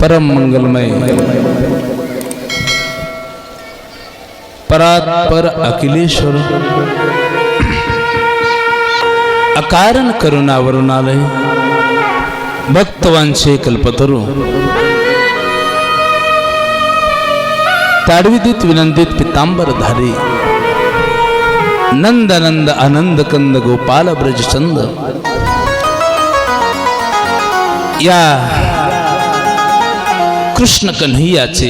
परम मंगलमय। परात पर अखिलेश्वर। अकारण करुणावरुणालय भक्तवांचे कल्पतरू। ताडविदित विनंदित पितांबर धारी। नंद नंद आनंद कंद गोपाल ब्रजचंद। या कृष्ण कन्हैयाचे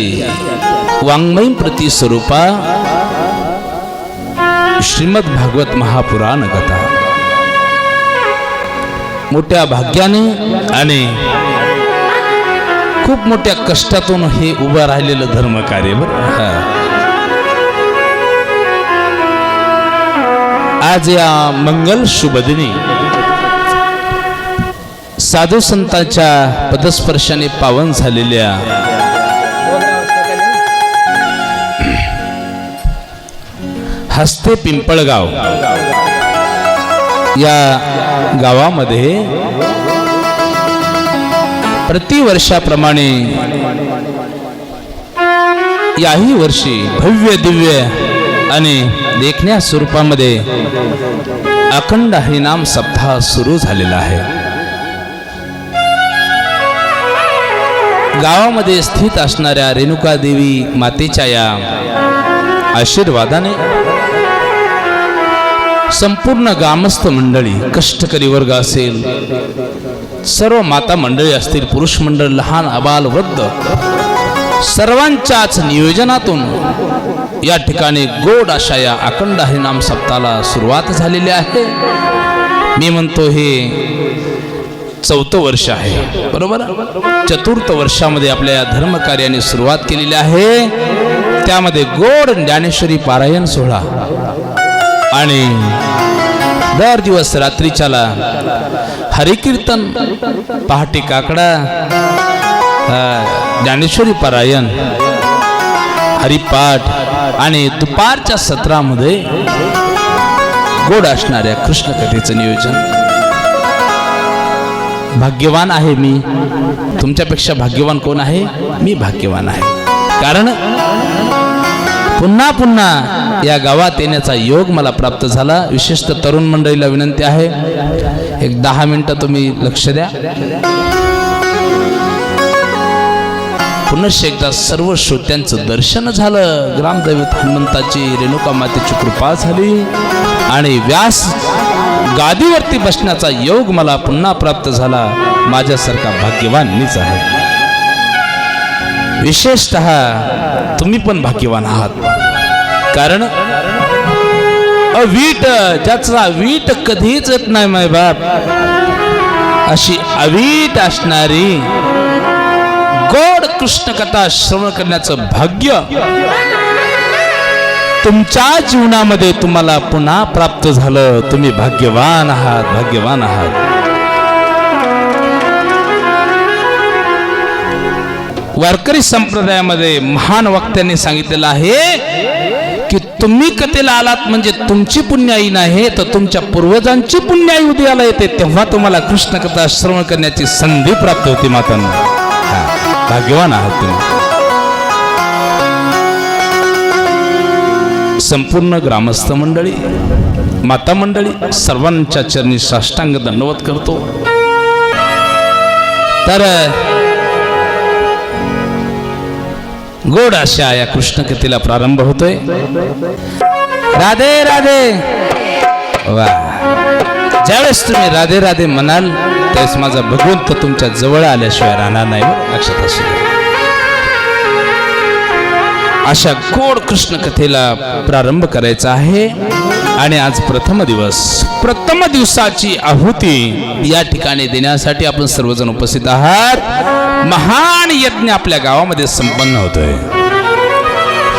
वाङ्मय प्रति स्वरूपा श्रीमद भागवत महापुराण कथा मोठ्या भाग्याने आणि खूप मोठ्या कष्टातून हे उभं राहिलेलं धर्म कार्य बरं आज या मंगल शुभ दिनी साधू संतांच्या पदस्पर्शाने पावन झालेल्या हस्ते पिंपळगाव. या गावामध्ये प्रतिवर्षाप्रमाणे याही वर्षी भव्य दिव्य आणि देखण्या स्वरूपामध्ये अखंड हरिनाम सप्ताह सुरू झालेला आहे. गावामध्ये स्थित असणाऱ्या रेणुका देवी मातेच्या या आशीर्वादाने संपूर्ण ग्रामस्थ मंडळी कष्टकरी वर्ग असेल सर्व माता मंडळी असतील पुरुष मंडळ लहान अबाल वृद्ध सर्वांच्याच नियोजनातून या ठिकाणी गोड अशा या अखंड हरिनाम सप्ताहाला सुरुवात झालेली आहे. मी म्हणतो हे चौथं वर्ष आहे बरोबर? चतुर्थ वर्षामध्ये आपल्या या धर्मकार्याने सुरुवात केलेली आहे. त्यामध्ये गोड ज्ञानेश्वरी पारायण सोहळा आणि दर दिवस रात्रीच्याला हरिकीर्तन पहाटे काकडा ज्ञानेश्वरी पारायण हरिपाठ आणि दुपारच्या सत्रामध्ये गोड असणाऱ्या कृष्ण कथेचं नियोजन. भाग्यवान आहे मी. तुमच्यापेक्षा भाग्यवान कोण आहे? मी भाग्यवान आहे. कारण पुन्हा पुन्हा या गावात येण्याचा योग मला प्राप्त झाला. विशेषतः तरुण मंडळीला विनंती आहे एक दहा मिनिटं तुम्ही लक्ष द्या. पुनश्च एकदा सर्व श्रोत्यांचं दर्शन झालं. ग्रामदैवत हनुमंताची रेणुका मातेची कृपा झाली. आणि व्यास गादीवरती बसण्याचा योग मला पुन्हा प्राप्त झाला. माझ्यासारखा भाग्यवान मीच आहे. विशेषत तुम्ही पण भाग्यवान आहात. कारण अवीट ज्याचा वीट कधीच येत नाही माय बाप. अशी अवीट असणारी गोड कृष्ण कथा श्रवण करण्याचं भाग्य तुमच्या जीवनामध्ये तुम्हाला पुन्हा प्राप्त झालं. तुम्ही भाग्यवान आहात भाग्यवान आहात. वारकरी संप्रदायामध्ये महान वक्त्यांनी सांगितलेलं आहे की तुम्ही कथेला आलात म्हणजे तुमची पुण्याई नाही तर तुमच्या पूर्वजांची पुण्याई उदयाला येते तेव्हा तुम्हाला कृष्ण कथा श्रवण करण्याची संधी प्राप्त होती मातांना. भाग्यवान आहात तुम्ही. संपूर्ण ग्रामस्थ मंडळी माता मंडळी सर्वांच्या चरणी साष्टांग दंडवत करतो. तर गोड अशा या कृष्ण कथेला प्रारंभ होतोय. राधे राधे. वा. ज्यावेळेस तुम्ही राधे राधे म्हणाल त्यावेळेस माझा भगवंत तुमच्या जवळ आल्याशिवाय राहणार नाही. लक्षात असू अशा गोड कृष्ण कथेला प्रारंभ करायचा आहे. आणि आज प्रथम दिवस प्रथम दिवसाची आहुती या ठिकाणी देण्यासाठी आपण सर्वजण उपस्थित आहात. महान यज्ञ आपल्या गावामध्ये संपन्न होतोय.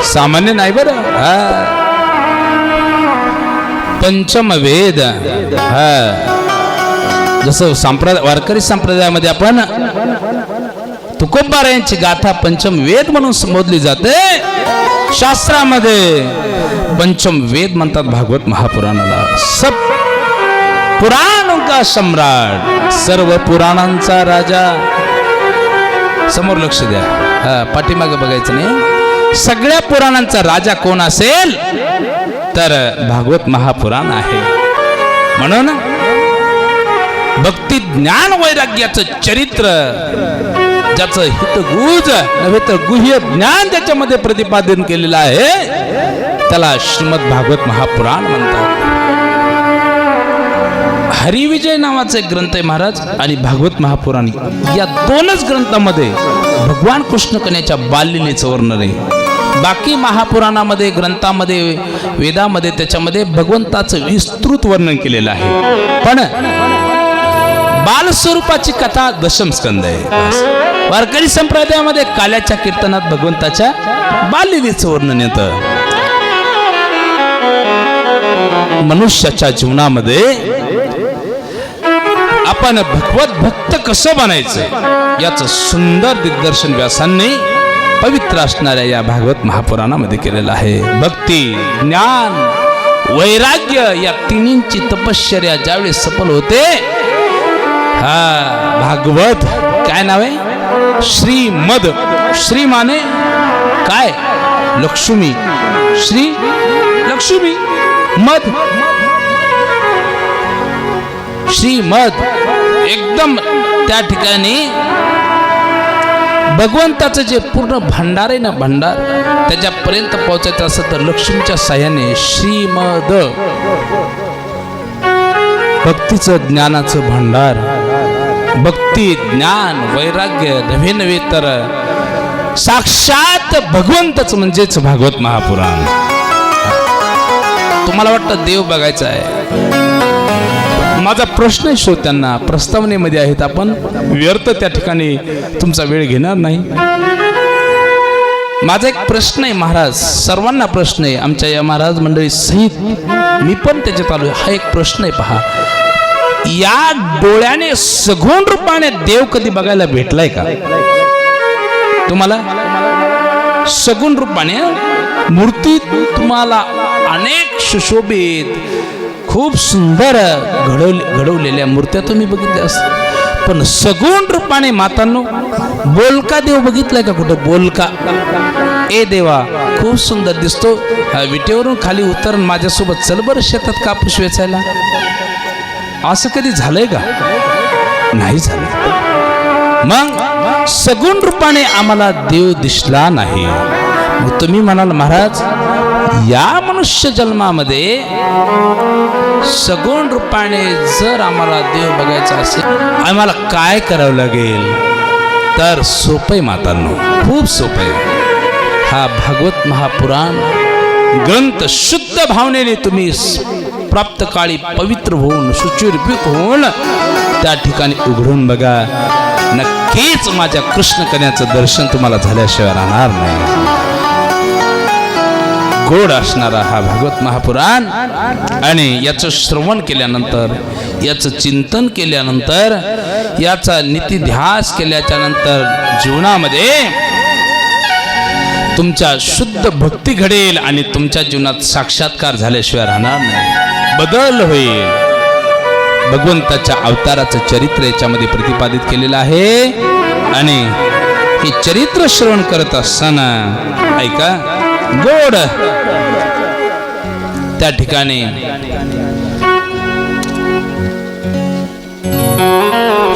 सामान्य नाही बरं? हा. पंचम वेद हा. जसं संप्रदाय वारकरी संप्रदायामध्ये आपण तुकोबारायांची गाथा पंचम वेद म्हणून संबोधली जाते. शास्त्रामध्ये पंचम वेद म्हणतात भागवत महापुराणाला. सब पुराण का सम्राट? सर्व पुराणांचा राजा. समोर लक्ष द्या. हा, पाठीमागे बघायचं नाही. सगळ्या पुराणांचा राजा कोण असेल? तर भागवत महापुराण आहे. म्हणून भक्ती ज्ञान वैराग्याचं चरित्र ज्याचं हितगुज नव्हे तर गुह्य ज्ञान त्याच्यामध्ये प्रतिपादन केलेलं आहे त्याला श्रीमद भागवत महापुराण म्हणतात. हरिविजय नावाचा एक ग्रंथ आहे महाराज आणि भागवत महापुराण. या दोनच ग्रंथामध्ये भगवान कृष्ण बाल्यलीचं वर्णन आहे. बाकी महापुराणामध्ये ग्रंथामध्ये वेदामध्ये त्याच्यामध्ये भगवंताचं विस्तृत वर्णन केलेलं आहे. पण बाल स्वरूपाची कथा दशम स्कंद आहे. वारकरी संप्रदायामध्ये काल्याच्या कीर्तनात भगवंताच्या बाल्यलीचं वर्णन येतं. मनुष्याच्या जीवनामध्ये आपण भगवत भक्त कसं बनायचं? याचं सुंदर दिग्दर्शन व्यासांनी पवित्र असणाऱ्या या भागवत महापुराणामध्ये केलेलं आहे. भक्ती ज्ञान वैराग्य या तिन्हींची तपश्चर्या ज्यावेळी सफल होते हा भागवत काय नाव आहे? श्रीमद श्री माने काय? लक्ष्मी श्री लक्ष्मी मध श्रीमद एकदम त्या ठिकाणी भगवंताचं जे पूर्ण भांडार आहे ना भांडार त्याच्यापर्यंत पोहोचायचं असं तर लक्ष्मीच्या साह्याने श्रीमद भक्तीचं ज्ञानाचं भांडार भक्ती ज्ञान वैराग्य नव्हे नव्हे तर साक्षात भगवंतच म्हणजेच भागवत महापुराण. तुम्हाला वाटतं देव बघायचा आहे. माझा प्रश्न आहे श्रोत्यांना प्रस्तावनेमध्ये आहेत आपण. व्यर्थ त्या ठिकाणी तुमचा वेळ घेणार नाही. माझा एक प्रश्न आहे महाराज. सर्वांना प्रश्न आहे. आमच्या या महाराज मंडळी सहित मी पण त्याच्यात आलो हा एक प्रश्न आहे पहा. या डोळ्याने सगुण रूपाने देव कधी बघायला भेटलाय का? तुम्हाला? सगुण रूपाने मूर्ती तुम्हाला अनेक सुशोभित खूप सुंदर घडव घडवलेल्या मूर्त्या तुम्ही बघितल्या असतात पण सगुण रूपाने मातांनो बोलका देव बघितलाय का कुठं? बोलका. ए देवा खूप सुंदर दिसतो. विटेवरून खाली उतरून माझ्यासोबत चल बरं शेतात कापूस वेचायला. असं कधी झालंय का? नाही झालं. मग सगुण रूपाने आम्हाला देव दिसला नाही. मग तुम्ही म्हणाल महाराज या मनुष्य जन्मामध्ये सगुण रूपाने जर आम्हाला देव बघायचा असेल आम्हाला काय करावं लागेल? तर सोपय मातांनो खूप सोपय हा भागवत महापुराण ग्रंथ शुद्ध भावनेने तुम्ही प्राप्त काळी पवित्र होऊन शुचिर्भूत होऊन त्या ठिकाणी उघडून बघा. नक्कीच माझ्या कृष्ण कन्याचं दर्शन तुम्हाला झाल्याशिवाय राहणार नाही. गोड असणारा हा भागवत महापुराण. आणि याचं श्रवण केल्यानंतर याचं चिंतन केल्यानंतर याचा नीतिध्यास केल्याच्यानंतर जीवनामध्ये तुमच्या शुद्ध भक्ती घडेल आणि तुमच्या जीवनात साक्षात्कार झाल्याशिवाय राहणार नाही. बदल होईल. भगवंताच्या अवताराचं चरित्र याच्यामध्ये प्रतिपादित केलेलं आहे. आणि हे चरित्र श्रवण करत असताना ऐका गोड. त्या ठिकाणी.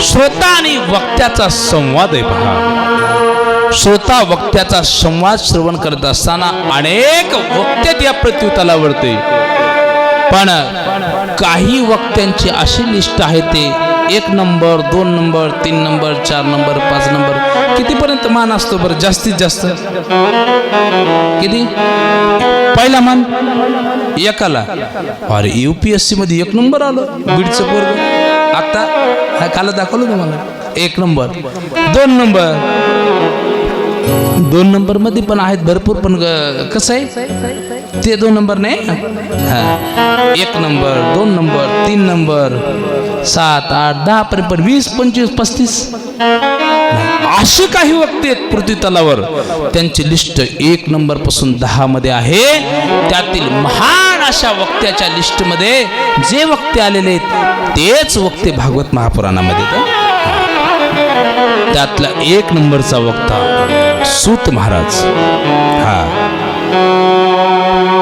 श्रोता आणि वक्त्याचा संवाद आहे पहा. श्रोता वक्त्याचा संवाद श्रवण करत असताना अनेक वक्ते त्या प्रत्युत्तरावरते. पण काही वक्त्यांची अशी लिस्ट आहे ते एक नंबर दोन नंबर तीन नंबर चार नंबर पाच नंबर. कितीपर्यंत मान असतो बरं? जास्तीत जास्त. किती? पहिला मान? एकाला. अरे यू पी एस सी मध्ये एक नंबर आलो. बीडचं पोरग. आता काल दाखवलं तुम्हाला? एक नंबर. दोन नंबर. दोन नंबरमध्ये पण आहेत भरपूर पण ग- कसं आहे? ते दोन नंबर नाही? एक नंबर दोन नंबर तीन नंबर. सात आठ दहा पर्यंत वीस पंचवीस पस्तीस. असे काही वक्ते आहेत पृथ्वी तलावर. त्यांची लिस्ट एक नंबरपासून दहा मध्ये आहे. त्यातील महान अशा वक्त्याच्या लिस्टमध्ये जे वक्ते आलेले आहेत तेच वक्ते भागवत महापुराणामध्ये त्यातला एक नंबरचा वक्ता सूत महाराज. हा.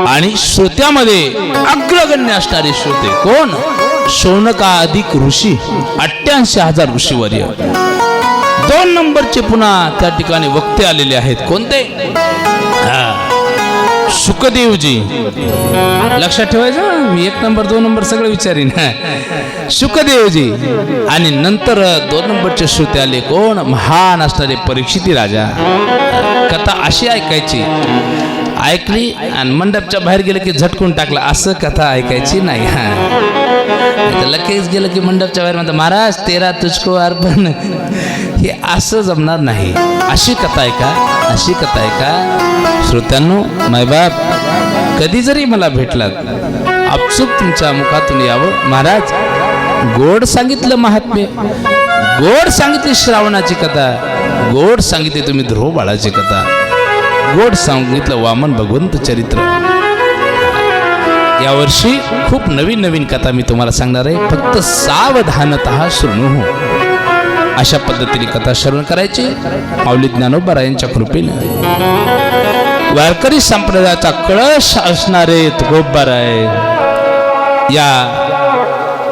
आणि श्रोत्यामध्ये अग्रगण्य असणारे श्रोते कोण? शौनका अधिक ऋषी अठ्ठ्याऐंशी हजार ऋषीवर्य दोन नंबरचे पुन्हा त्या ठिकाणी वक्ते आलेले आहेत. कोणते? हा. सुखदेवजी. लक्षात ठेवायचं? मी एक नंबर दोन नंबर सगळं विचारीन. सुखदेवजी. आणि नंतर दोन नंबरचे श्रोते आले. कोण? महान असणारे परीक्षिती राजा. कथा अशी ऐकायची. ऐकली आणि मंडपच्या बाहेर गेलं की झटकून टाकलं. असं कथा ऐकायची नाही. हा. लगेच गेलं की मंडपच्या बाहेर म्हणतात महाराज तेरा तुझको अर्पण. हे असं जमणार नाही. अशी कथा आहे का? अशी कथा आहे का? श्रोत्यांनो मायबाप कधी जरी मला भेटलात आपसूक तुमच्या मुखातून यावं. महाराज गोड सांगितलं महात्म्य. गोड सांगितली श्रावणाची कथा. गोड सांगितली तुम्ही ध्रुव बाळाची कथा. गोड सांगितलं वामन भगवंत चरित्र. यावर्षी खूप नवीन नवीन कथा मी तुम्हाला सांगणार आहे. फक्त सावधानत शृणू हो. अशा पद्धतीने कथा श्रवण करायची. माऊली ज्ञानोबा यांच्या कृपेने. वारकरी संप्रदायाचा कळश असणारे तुकोबाराय या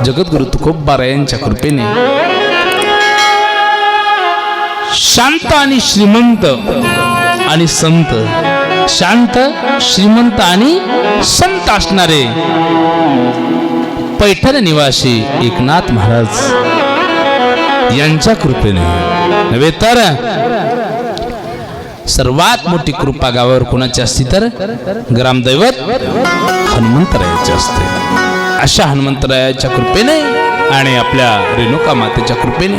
जगद्गुरु तुकोबारायांच्या कृपेने. शांत आणि श्रीमंत आणि संत. शांत श्रीमंत आणि संत असणारे. पैठण निवासी एकनाथ महाराज यांच्या कृपेने. नव्हे तर सर्वात मोठी कृपा गावावर कोणाची असती तर ग्रामदैवत हनुमंतरायाची असते. अशा हनुमंतरायाच्या कृपेने आणि आपल्या रेणुका मातेच्या कृपेने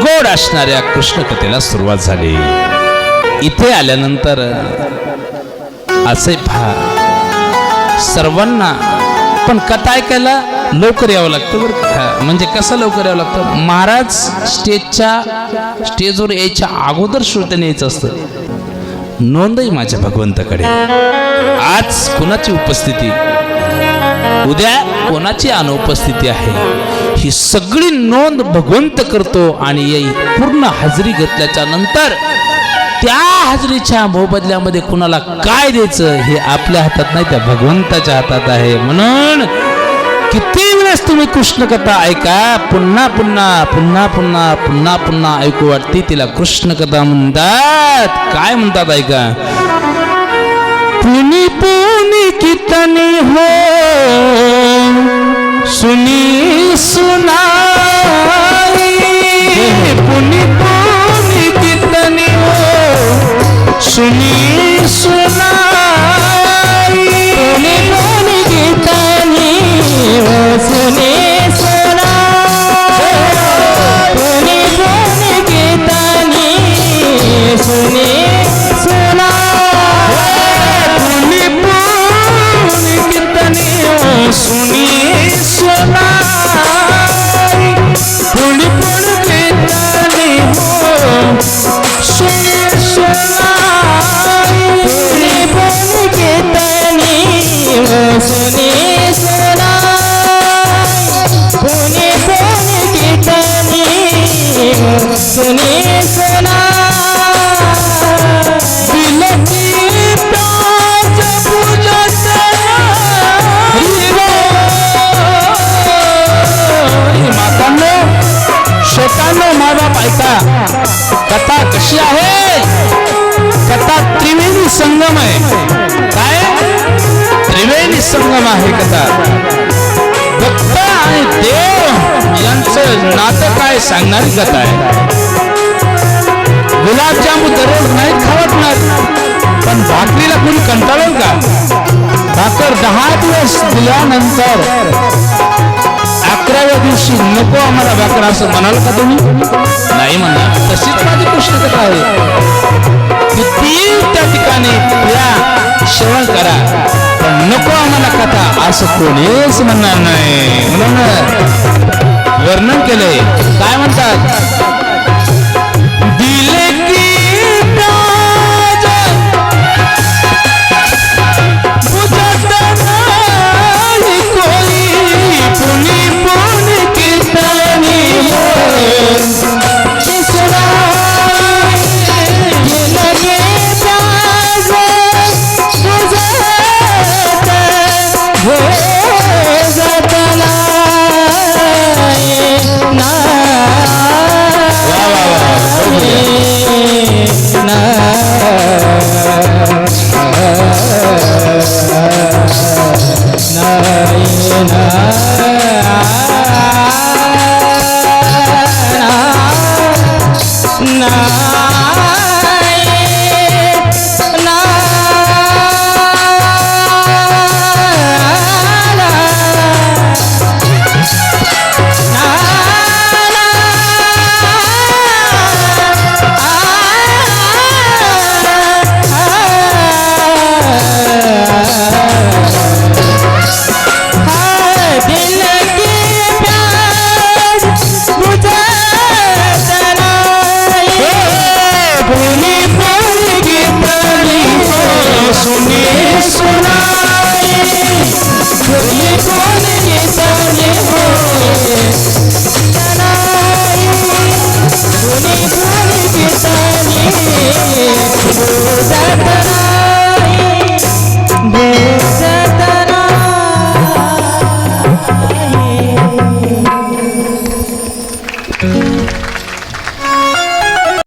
गोड असणाऱ्या कृष्ण कथेला सुरुवात झाली. इथे आल्यानंतर असे पहा सर्वांना पण कथा ऐकायला लवकर यावं लागतं बरं का? म्हणजे कसं लवकर यावं लागतं? महाराज स्टेजच्या स्टेजवर यायच्या अगोदर श्रोत्याने यायचं असतं. नोंदही माझ्या भगवंताकडे. आज कोणाची उपस्थिती? उद्या कोणाची अनुपस्थिती आहे? ही सगळी नोंद भगवंत करतो आणि पूर्ण हजेरी घेतल्याच्या नंतर त्या हाजरीच्या मोबदल्यामध्ये कुणाला काय द्यायचं हे आपल्या हातात नाही त्या भगवंताच्या हातात आहे. म्हणून किती वेळेस तुम्ही कृष्ण कथा ऐका पुन्हा पुन्हा पुन्हा पुन्हा पुन्हा पुन्हा ऐकू वाटते तिला कृष्ण कथा म्हणतात. काय म्हणतात ऐका. पुनी पुनी कितनी हो त्रिवेणी आहे कथा भक्त आणि देव यांचं नातं काय सांगणारी कथा आहे. गुलाबजामुन दररोज नाही खावटणार पण भाकरीला कोणी कंटाळेल का? भाकर दहा दिवस दिल्यानंतर अकराव्या दिवशी नको आम्हाला भाकर असं म्हणाल का तुम्ही? नाही म्हणा तशीच माझी कृष्ण कथा आहे किती त्या ठिकाणी या श्रवण करा. पण नको आम्हाला कथा. असं कोणीच म्हणणार नाही. म्हणून वर्णन केलंय. काय म्हणतात? না